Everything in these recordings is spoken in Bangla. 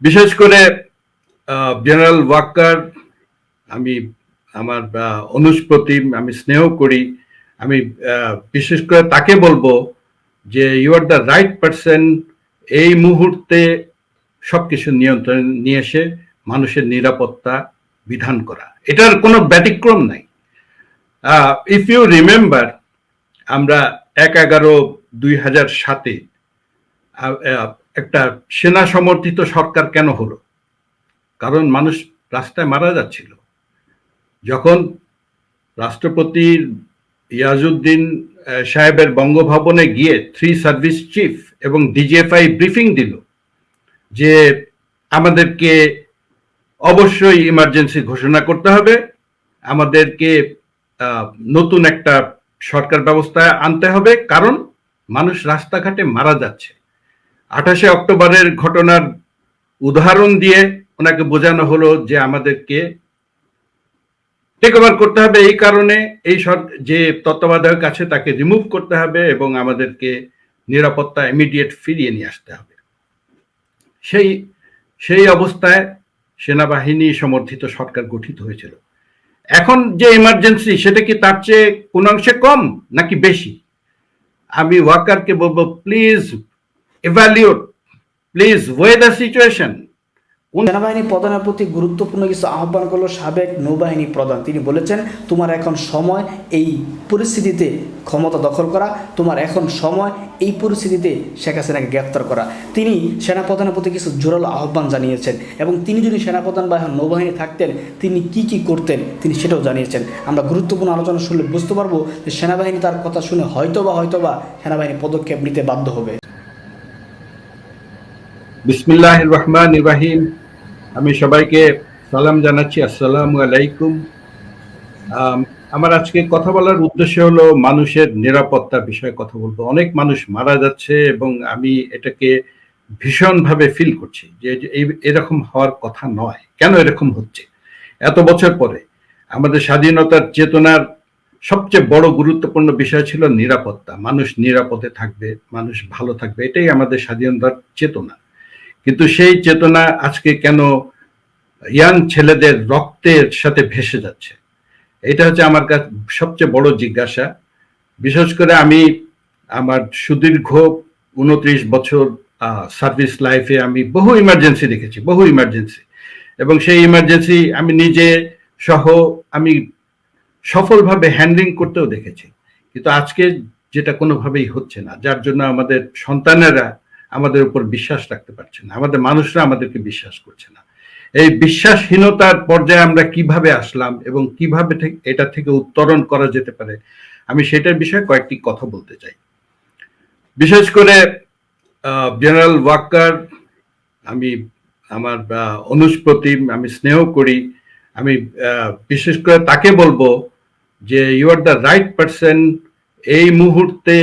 বিশেষ করে জেনারেল ওয়াক্কার আমি আমার প্রতি আমি স্নেহ করি। আমি বিশেষ করে তাকে বলব যে you are the right person এই মুহূর্তে সব কিছু নিয়ন্ত্রণ নিয়ে এসে মানুষের নিরাপত্তা বিধান করা। এটার কোনো ব্যতিক্রম নাই। ইফ ইউ রিমেম্বার আমরা এক এগারো দুই হাজার সাতে একটা সেনা সমর্থিত সরকার কেন হলো? কারণ মানুষ রাস্তায় মারা যাচ্ছিল। যখন রাষ্ট্রপতির ইয়াজউদ্দিন সাহেবের বঙ্গভবনে গিয়ে থ্রি সার্ভিস চিফ এবং ডিজিএফআই ব্রিফিং দিল যে আমাদেরকে অবশ্যই ইমার্জেন্সি ঘোষণা করতে হবে, আমাদেরকে নতুন একটা সরকার ব্যবস্থা আনতে হবে, কারণ মানুষ রাস্তাঘাটে মারা যাচ্ছে। আঠাশে অক্টোবরের ঘটনার উদাহরণ দিয়ে ওনাকে বোঝানো হলো যে আমাদেরকে টেক ওভার করতে হবে এই কারণে, এই যে তত্ত্বাবধায়ক আছে তাকে রিমুভ করতে হবে এবং আমাদেরকে নিরাপত্তা ইমিডিয়েট ফিরিয়ে নিয়ে আসতে হবে। সেই সেই অবস্থায় সেনাবাহিনী সমর্থিত সরকার গঠিত হয়েছিল। এখন যে ইমার্জেন্সি সেটা কি তার চেয়ে কোন অংশে কম নাকি বেশি? আমি ওয়াকারকে বলব please evaluate please weigh the situation সেনাবাহিনী প্রধানের প্রতি গুরুত্বপূর্ণ কিছু আহ্বান করল সাবেক নৌবাহিনী প্রধান। তিনি বলেছেন, তোমার এখন সময় এই পরিস্থিতিতে ক্ষমতা দখল করা, তোমার এখন সময় এই পরিস্থিতিতে শেখ হাসিনাকে গ্রেপ্তার করা। তিনি সেনাপ্রধানের প্রতি কিছু জোরালো আহ্বান জানিয়েছেন এবং তিনি যদি সেনাপ্রধান বা এখন নৌবাহিনী থাকতেন, তিনি কি কি করতেন তিনি সেটাও জানিয়েছেন। আমরা গুরুত্বপূর্ণ আলোচনা শুনলে বুঝতে পারব যে সেনাবাহিনী তার কথা শুনে হয়তোবা হয়তোবা সেনাবাহিনী পদক্ষেপ নিতে বাধ্য হবে। বিসমিল্লাহ রহমান ইব্রাহিম আমি সবাইকে সালাম জানাচ্ছি। আসসালামু আলাইকুম। আম, আমার আজকে কথা বলার উদ্দেশ্য হলো মানুষের নিরাপত্তা বিষয়ে কথা বলব। অনেক মানুষ মারা যাচ্ছে এবং আমি এটাকে ভীষণভাবে ফিল করছি যে এরকম হওয়ার কথা নয়। কেন এরকম হচ্ছে? এত বছর পরে আমাদের স্বাধীনতার চেতনার সবচেয়ে বড় গুরুত্বপূর্ণ বিষয় ছিল নিরাপত্তা। মানুষ নিরাপদে থাকবে মানুষ ভালো থাকবে। এটাই আমাদের স্বাধীনতার চেতনা। কিন্তু সেই চেতনা আজকে কেন ইয়াং ছেলেদের রক্তের সাথে ভেসে যাচ্ছে? এটা হচ্ছে আমার কাছে সবচেয়ে বড় জিজ্ঞাসা। বিশেষ করে আমি আমার সুদীর্ঘ উনত্রিশ বছর সার্ভিস লাইফে আমি বহু ইমার্জেন্সি দেখেছি, বহু ইমার্জেন্সি। এবং সেই ইমার্জেন্সি আমি নিজে সহ আমি সফলভাবে হ্যান্ডলিং করতেও দেখেছি। কিন্তু আজকে যেটা কোনোভাবেই হচ্ছে না, যার জন্য আমাদের সন্তানেরা আমাদের উপর বিশ্বাস রাখতে পারছে না। আমাদের মানুষরা আমাদেরকে বিশ্বাস করছে না। এই বিশ্বাসহীনতার পর্যায়ে আমরা কীভাবে আসলাম এবং কীভাবে এটা থেকে উত্তরণ করা যেতে পারে, আমি সেটার বিষয়ে কয়েকটি কথা বলতে চাই। বিশেষ করে জেনারেল ওয়াক্কার আমি আমার প্রতি আমি স্নেহ করি। আমি বিশেষ করে তাকে বলব যে you are the right person এই মুহূর্তে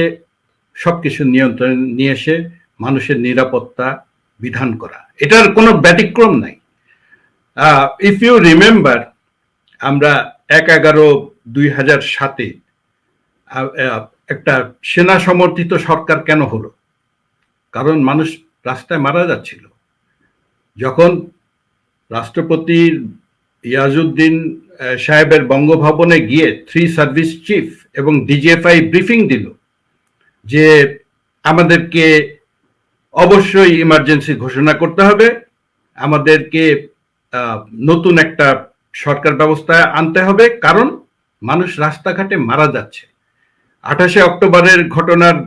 সবকিছু নিয়ন্ত্রণ নিয়ে এসে মানুষের নিরাপত্তা বিধান করা। এটার কোনো ব্যতিক্রম নাই। ইফ ইউ রিমেম্বার আমরা এক এগারো দুই হাজার সাতে একটা সেনা সমর্থিত সরকার কেন হলো? কারণ মানুষ রাস্তায় মারা যাচ্ছিল। যখন রাষ্ট্রপতির ইয়াজউদ্দিন সাহেবের বঙ্গভবনে গিয়ে থ্রি সার্ভিস চিফ এবং ডিজিএফআই ব্রিফিং দিল যে আমাদেরকে অবশ্যই ইমার্জেন্সি ঘোষণা করতে হবে। আমাদেরকে নতুন একটা সরকার ব্যবস্থা আনতে হবে, কারণ মানুষ রাস্তাঘাটে মারা যাচ্ছে। আঠাশে অক্টোবরের ঘটনার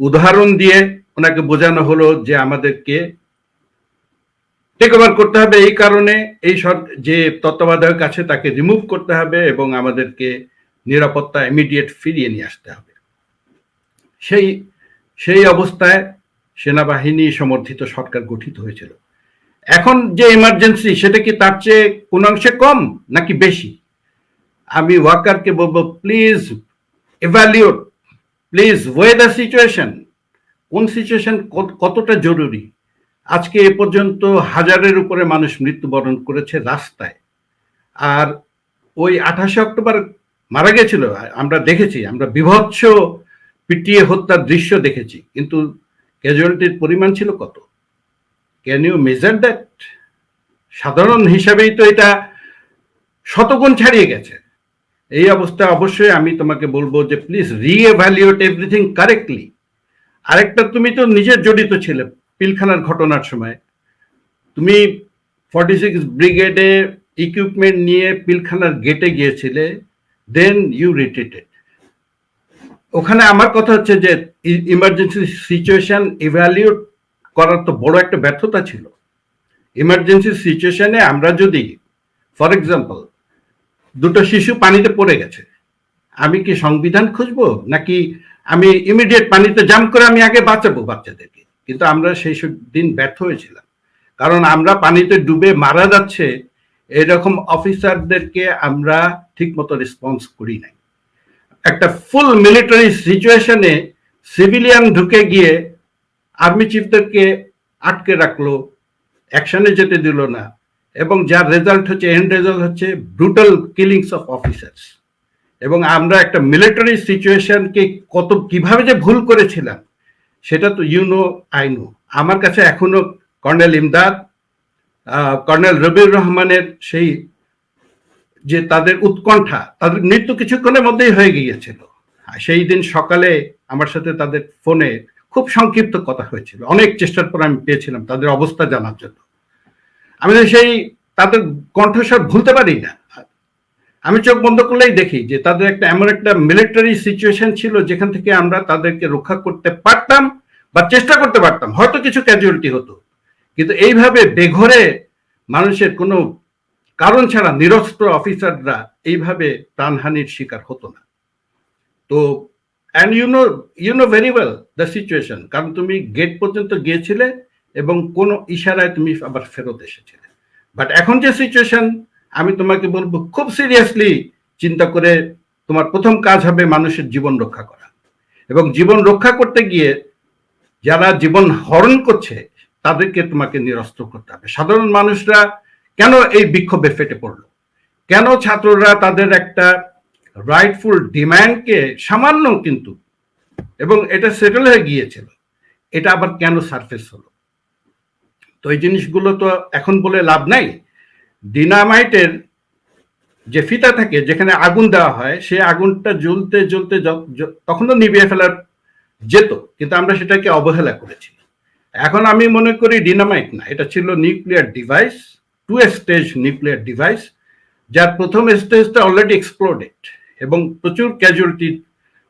উদাহরণ দিয়ে ওনাকে বোঝানো হলো যে আমাদেরকে টেক ওভার করতে হবে। এই কারণে এই যে তত্ত্বাবধায়ক আছে তাকে রিমুভ করতে হবে এবং আমাদেরকে নিরাপত্তা ইমিডিয়েট ফিরিয়ে নিয়ে আসতে হবে। সেই সেই অবস্থায় সেনাবাহিনী সমর্থিত সরকার গঠিত হয়েছিল। এখন যে ইমার্জেন্সি সেটা কি তার চেয়ে কোন অংশে কম নাকি বেশি? আমি ওয়াকারকে বলব please evaluate please weigh the situation কোন সিচুয়েশন কতটা জরুরি? আজকে এ পর্যন্ত হাজারের উপরে মানুষ মৃত্যুবরণ করেছে রাস্তায়। আর ওই আঠাশে অক্টোবর মারা গেছিল, আমরা দেখেছি, আমরা বিভৎস পিটিয়ে হত্যার দৃশ্য দেখেছি। কিন্তু ক্যাজুয়ালিটির পরিমাণ ছিল কত? ক্যান ইউ মেজার দ্যাট সাধারণ হিসাবেই তো এটা শতগুণ ছাড়িয়ে গেছে। এই অবস্থায় অবশ্যই আমি তোমাকে বলব যে প্লিজ রিএভ্যালিউট এভরিথিং কারেক্টলি আরেকটা, তুমি তো নিজের জড়িত ছিলে পিলখানার ঘটনার সময়। তুমি ফর্টি সিক্স ব্রিগেডে ইকুইপমেন্ট নিয়ে পিলখানার গেটে গিয়েছিলে দেন ইউ রিট্রিটেড ওখানে আমার কথা হচ্ছে যে ইমার্জেন্সি সিচুয়েশন ইভ্যালিউট করার তো বড় একটা ব্যর্থতা ছিল। ইমার্জেন্সি সিচুয়েশনে আমরা যদি ফর এক্সাম্পল দুটো শিশু পানিতে পড়ে গেছে, আমি কি সংবিধান খুঁজবো? নাকি আমি ইমিডিয়েট পানিতে জাম্প করে আমি আগে বাঁচাবো বাচ্চাদেরকে? কিন্তু আমরা সেই সব দিন ব্যর্থ হয়েছিলাম। কারণ আমরা পানিতে ডুবে মারা যাচ্ছে, এরকম অফিসারদেরকে আমরা ঠিকমতো রেসপন্স করি নাই। একটা ফুল মিলিটারি সিচুয়েশনে সিভিলিয়ান ঢুকে গিয়ে আর্মি চিফদেরকে আটকে রাখল অ্যাকশনে যেতে দিল না এবং যার রেজাল্ট হচ্ছে এন্ড রেজাল্ট হচ্ছে ব্রুটাল কিলিংস অফ অফিসার্স এবং আমরা একটা মিলিটারি সিচুয়েশনকে কত, কীভাবে যে ভুল করেছিলাম, সেটা তো ইউনো আই নো আমার কাছে এখনও কর্নেল ইমদাদ কর্নেল রবিউর রহমানের সেই যে তাদের উৎকণ্ঠা, তাদের মৃত্যু কিছুক্ষণের মধ্যেই হয়ে গিয়েছিল। সেই দিন সকালে আমার সাথে তাদের ফোনে খুব সংক্ষিপ্ত কথা হয়েছিল। অনেক চেষ্টার পর আমি পেয়েছিলাম তাদের অবস্থা জানার জন্য। আমি সেই তাদের কণ্ঠস্বর ভুলতে পারি না। আমি চোখ বন্ধ করলেই দেখি যে তাদের একটা এমন একটা মিলিটারি সিচুয়েশন ছিল যেখান থেকে আমরা তাদেরকে রক্ষা করতে পারতাম বা চেষ্টা করতে পারতাম। হয়তো কিছু ক্যাজুয়ালিটি হতো। কিন্তু এইভাবে বেঘরে মানুষের কোনো কারণ ছাড়া নিরস্ত্র অফিসাররা এইভাবে প্রাণহানির শিকার হতো না। তো and you know you know very well the situation কারণ তুমি গেট পর্যন্ত গিয়েছিলে এবং কোনো ইশারায় তুমি আবার ফেরত এসেছিলে। বাট এখন যে সিচুয়েশন আমি তোমাকে বলব, খুব সিরিয়াসলি চিন্তা করে তোমার প্রথম কাজ হবে মানুষের জীবন রক্ষা করা। এবং জীবন রক্ষা করতে গিয়ে যারা জীবন হরণ করছে, তাদেরকে তোমাকে নিরস্ত্র করতে হবে। সাধারণ মানুষরা কেন এই বিক্ষোভে ফেটে পড়ল? কেন ছাত্ররা তাদের একটা রাইটফুল ডিম্যান্ডকে সামান্য কিন্তু এবং এটা সেটেল হয়ে গিয়েছিল, এটা আবার কেন সারফেস হলো? তো এই জিনিসগুলো তো এখন বলে লাভ নাই। ডিনামাইটের যে ফিতা থাকে, যেখানে আগুন দেওয়া হয় সেই আগুনটা জ্বলতে জ্বলতে তখন তো নিভিয়ে ফেলার যেত, কিন্তু আমরা সেটাকে অবহেলা করেছি। এখন আমি মনে করি ডিনামাইট না, এটা ছিল nuclear device two stage nuclear device যার প্রথম স্টেজটা অলরেডি এক্সপ্লোডেড এবং প্রচুর ক্যাজুয়ালিটি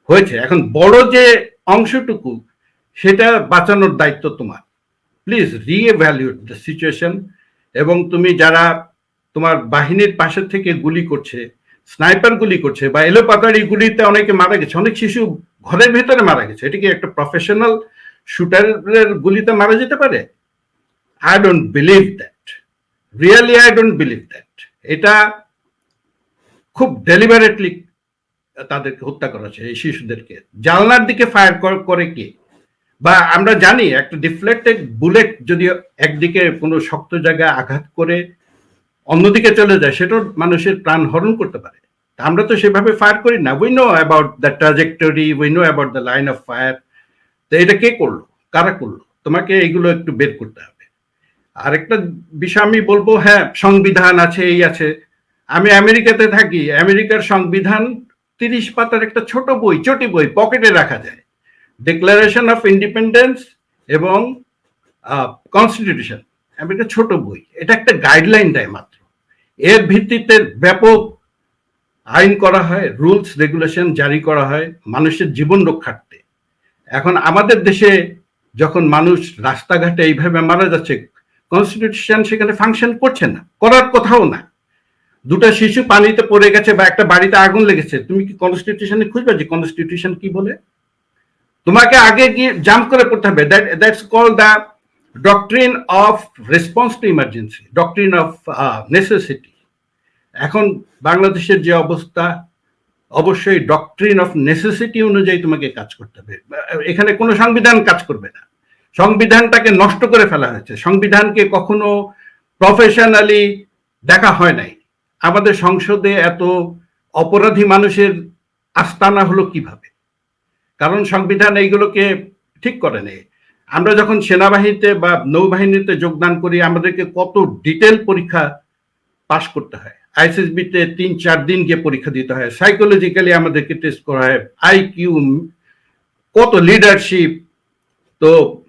হয়েছে। এখন বড় যে অংশটুকু, সেটা বাঁচানোর দায়িত্ব তোমার। প্লিজ রিএভ্যালিউট দ্য সিচুয়েশন এবং তুমি যারা তোমার বাহিনীর পাশে থেকে গুলি করছে স্নাইপার গুলি করছে বা এলোপাতাড়ি গুলিতে অনেকে মারা গেছে, অনেক শিশু ঘরের ভেতরে মারা গেছে, এটা কি একটা প্রফেশনাল শুটারের গুলিতে মারা যেতে পারে? I don't believe that really I don't believe that এটা খুব ডেলিভারেটলি তাদেরকে হত্যা করা হচ্ছে এই শিশুদেরকে। জানলার দিকে ফায়ার করে কে? বা আমরা জানি একটা ডিফ্লেক্টেড বুলেট যদি একদিকে কোনো শক্ত জায়গায় আঘাত করে, অন্যদিকে চলে যায়, সেটাও মানুষের প্রাণ হরণ করতে পারে। আমরা তো সেভাবে ফায়ার করি না। We know about the trajectory we know about the line of fire তো এটা কে করল? কারা করল? তোমাকে এগুলো একটু বের করতে হবে। আরেকটা বিষয় আমি বলব হ্যাঁ সংবিধান আছে, এই আছে। আমি আমেরিকাতে থাকি, আমেরিকার সংবিধান তিরিশ পাতার একটা ছোট বই, চটি বই, পকেটে রাখা যায়। ডিক্লারেশন অফ ইন্ডিপেন্ডেন্স এবং কনস্টিটিউশন আমেরিকা ছোট বই, এটা একটা গাইডলাইন দেয় মাত্র। এর ভিত্তিতে ব্যাপক আইন করা হয় রুলস রেগুলেশন জারি করা হয় মানুষের জীবন রক্ষার্থে। এখন আমাদের দেশে যখন মানুষ রাস্তাঘাটে এইভাবে মারা যাচ্ছে কনস্টিটিউশন সেখানে ফাংশন করছে না, করার কথাও না। দুটো শিশু পানিতে পড়ে গেছে বা একটা বাড়িতে আগুন লেগেছে, তুমি কি কনস্টিটিউশনে খুঁজবে যে কনস্টিটিউশন কি বলে? তোমাকে আগে গিয়ে জাম্প করে পড়তে হবে। That that's call the doctrine of response to emergency doctrine of necessity এখন বাংলাদেশের যে অবস্থা, অবশ্যই ডক্ট্রিন অফ নেসেসিটি অনুযায়ী তোমাকে কাজ করতে হবে। এখানে কোনো সংবিধান কাজ করবে না। সংবিধানটাকে নষ্ট করে ফেলা হয়েছে। সংবিধানকে কখনো প্রফেশনালি দেখা হয় নাই। আমাদের সংসদে এত অপরাধী মানুষের আস্তানা হলো কীভাবে? কারণ সংবিধান এইগুলোকে ঠিক করে নেই। আমরা যখন সেনাবাহিনীতে বা নৌবাহিনীতে যোগদান করি, আমাদেরকে কত ডিটেল পরীক্ষা পাশ করতে হয়। আইসিএসবিতে তিন, চার দিন গিয়ে পরীক্ষা দিতে হয়। সাইকোলজিক্যালি আমাদেরকে টেস্ট করা হয়। আইকিউ কত লিডারশিপ তো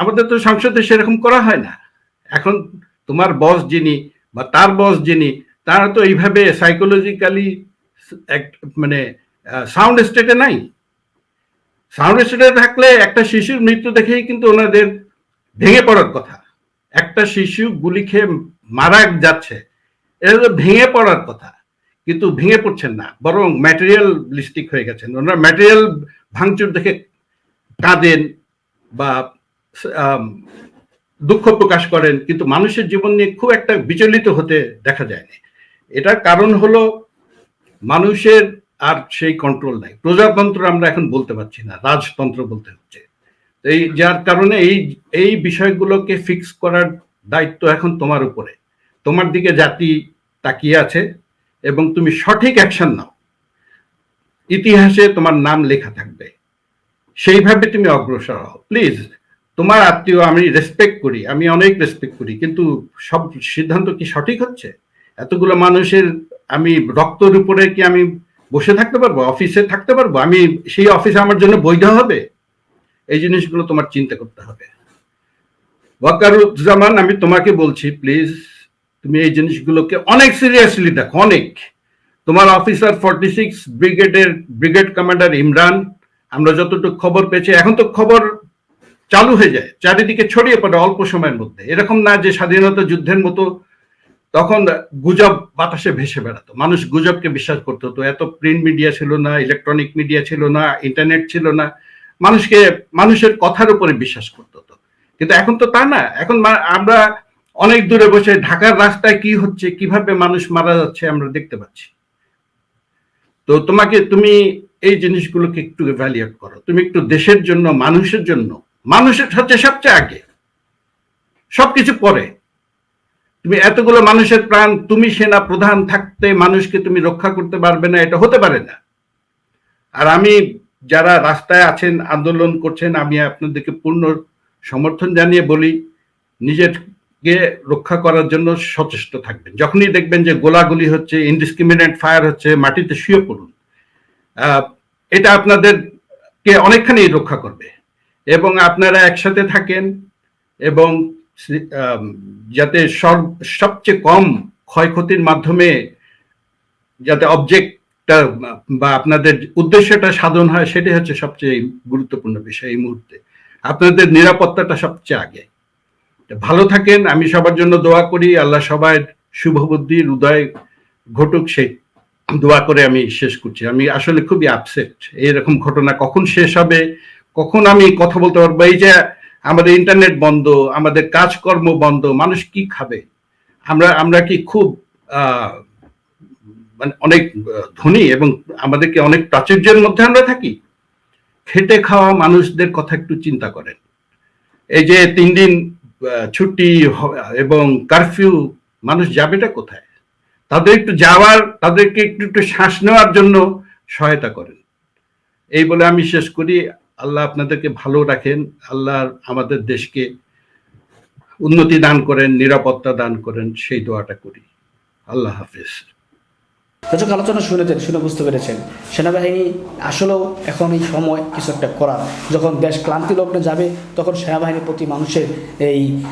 আমাদের তো সংসদে সেরকম করা হয় না। এখন তোমার বস যিনি বা তার বস যিনি, তারা তো এইভাবে সাইকোলজিক্যালি মানে সাউন্ড স্টেটে নাই। সাউন্ড স্টেটে থাকলে একটা শিশুর মৃত্যু দেখেই কিন্তু ওনাদের ভেঙে পড়ার কথা। একটা শিশু গুলি খেয়ে মারা যাচ্ছে, এটা তো ভেঙে পড়ার কথা। কিন্তু ভেঙে পড়ছেন না, বরং ম্যাটেরিয়াল লিস্টিক হয়ে গেছেন। ওনারা ম্যাটেরিয়াল ভাঙচুর দেখে কাঁদেন বা দুঃখ প্রকাশ করেন, কিন্তু মানুষের জীবন নিয়ে খুব একটা বিচলিত হতে দেখা যায়নি। এটার কারণ হলো মানুষের আর সেই কন্ট্রোল নাই। প্রজাতন্ত্র আমরা এখন বলতে পারছি না, রাজতন্ত্র বলতে হচ্ছে। এই যার কারণে এই এই বিষয়গুলোকে ফিক্স করার দায়িত্ব এখন তোমার উপরে। তোমার দিকে জাতি তাকিয়ে আছে এবং তুমি সঠিক অ্যাকশন নাও। ইতিহাসে তোমার নাম লেখা থাকবে। সেইভাবে তুমি অগ্রসর হও। প্লিজ তোমার আত্মীয় আমি রেসপেক্ট করি, আমি অনেক রেসপেক্ট করি, কিন্তু সব সিদ্ধান্ত কি সঠিক হচ্ছে? এতগুলো মানুষের আমি রক্তর উপরে কি আমি বসে থাকতে পারব? অফিসে থাকতে পারব? আমি সেই অফিসে আমার জন্য বৈধ হবে? এই জিনিসগুলো তোমার চিন্তা করতে হবে। ওয়াকারুজ্জামান, আমি তোমাকে বলছি প্লিজ তুমি এই জিনিসগুলোকে অনেক সিরিয়াসলি দেখো, অনেক। তোমার অফিসার ফর্টি সিক্স ব্রিগেডের ব্রিগেড কমান্ডার ইমরান, আমরা যতটুকু খবর পেয়েছি, এখন তো খবর চালু হয়ে যায়, চারিদিকে ছড়িয়ে পড়ে অল্প সময়ের মধ্যে। এরকম না যে স্বাধীনতা যুদ্ধের মতো তখন গুজব বাতাসে ভেসে বেড়াতো। মানুষ গুজবকে বিশ্বাস করতো, তো এত প্রিন্ট মিডিয়া ছিল না ইলেকট্রনিক মিডিয়া ছিল না ইন্টারনেট ছিল না। মানুষকে, মানুষের কথার উপরে বিশ্বাস করতো তো। কিন্তু এখন তো তা না। এখন আমরা অনেক দূরে বসে ঢাকার রাস্তায় কি হচ্ছে, কীভাবে মানুষ মারা যাচ্ছে আমরা দেখতে পাচ্ছি। তো তোমাকে, তুমি এই জিনিসগুলোকে একটু ভ্যালিয়েট করো। তুমি একটু দেশের জন্য, মানুষের জন্য মানুষের হচ্ছে সবচেয়ে আগে। সবকিছু পরে। তুমি এতগুলো মানুষের প্রাণ, তুমি সেনা প্রধান থাকতে মানুষকে তুমি রক্ষা করতে পারবে না, এটা হতে পারে না। আর আমি যারা রাস্তায় আছেন, আন্দোলন করছেন, আমি আপনাদেরকে পূর্ণ সমর্থন জানিয়ে বলি, নিজেকে রক্ষা করার জন্য সচেষ্ট থাকবেন। যখনই দেখবেন যে গোলাগুলি হচ্ছে ইনডিসক্রিমিনেট ফায়ার হচ্ছে, মাটিতে শুয়ে পড়ুন এটা আপনাদেরকে অনেকখানি রক্ষা করবে। এবং আপনারা একসাথে থাকেন এবং যাতে সব- সবচেয়ে কম ক্ষয়ক্ষতির মাধ্যমে যাতে অবজেক্টটা বা আপনাদের উদ্দেশ্যটা সাধন হয়, সেটাই হচ্ছে সবচেয়ে গুরুত্বপূর্ণ বিষয় এই মুহূর্তে। আপনাদের নিরাপত্তাটা সবচেয়ে আগে। ভালো থাকেন, আমি সবার জন্য দোয়া করি, আল্লাহ সবাই শুভবুদ্ধি, হৃদয় ঘটুক, সেই দোয়া করে আমি শেষ করছি। আমি আসলে খুবই আপসেট এইরকম ঘটনা কখন শেষ হবে কখন আমি কথা বলতে পারব? এই যে আমাদের ইন্টারনেট বন্ধ, আমাদের কাজকর্ম বন্ধ, মানুষ কি খাবে? আমরা আমরা কি খুব মানে অনেক ধনী এবং আমাদেরকে অনেক প্রাচুর্যের মধ্যে আমরা থাকি? খেটে খাওয়া মানুষদের কথা একটু চিন্তা করেন। এই যে তিন দিন ছুটি এবং কারফিউ মানুষ যাবেটা কোথায়? তাদের একটু যাওয়ার, তাদেরকে একটু একটু শ্বাস নেওয়ার জন্য সহায়তা করেন। এই বলে আমি শেষ করি। আল্লাহ আপনাদেরকে ভালো রাখেন, আল্লাহ আমাদের দেশকে উন্নতি দান করেন, নিরাপত্তা দান করেন, সেই দোয়াটা করি। আল্লাহ হাফিজ। দর্শক, আলোচনা শুনেছেন শুনে বুঝতে পেরেছেন। সেনাবাহিনী আসলেও এখন এই সময় কিছু একটা করার। যখন দেশ ক্লান্তি লগ্নে যাবে, তখন সেনাবাহিনীর প্রতি মানুষের এই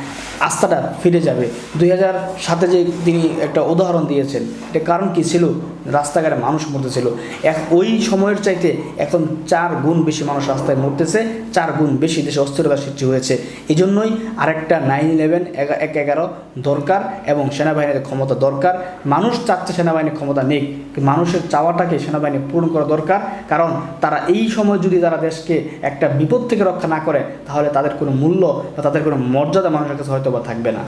আস্থাটা ফিরে যাবে। দুই হাজার সাতে যে তিনি একটা উদাহরণ দিয়েছেন এটা কারণ কি ছিল? রাস্তাঘাটে মানুষ মরতেছিল। এক ওই সময়ের চাইতে এখন চার গুণ বেশি মানুষ রাস্তায় মরতেছে, চার গুণ বেশি দেশে অস্থিরতা সৃষ্টি হয়েছে। এই জন্যই আরেকটা নাইন ইলেভেন এক এগারো দরকার এবং সেনাবাহিনীর ক্ষমতা দরকার। মানুষ চাচ্ছে সেনাবাহিনীর ক্ষমতা নেই মানুষের চাওয়াটাকে সেনাবাহিনী পূরণ করা দরকার। কারণ তারা এই সময় যদি তারা দেশকে একটা বিপদ থেকে রক্ষা না করে, তাহলে তাদের কোনো মূল্য বা তাদের কোনো মর্যাদা মানুষের কাছে হয়তো বা থাকবে না।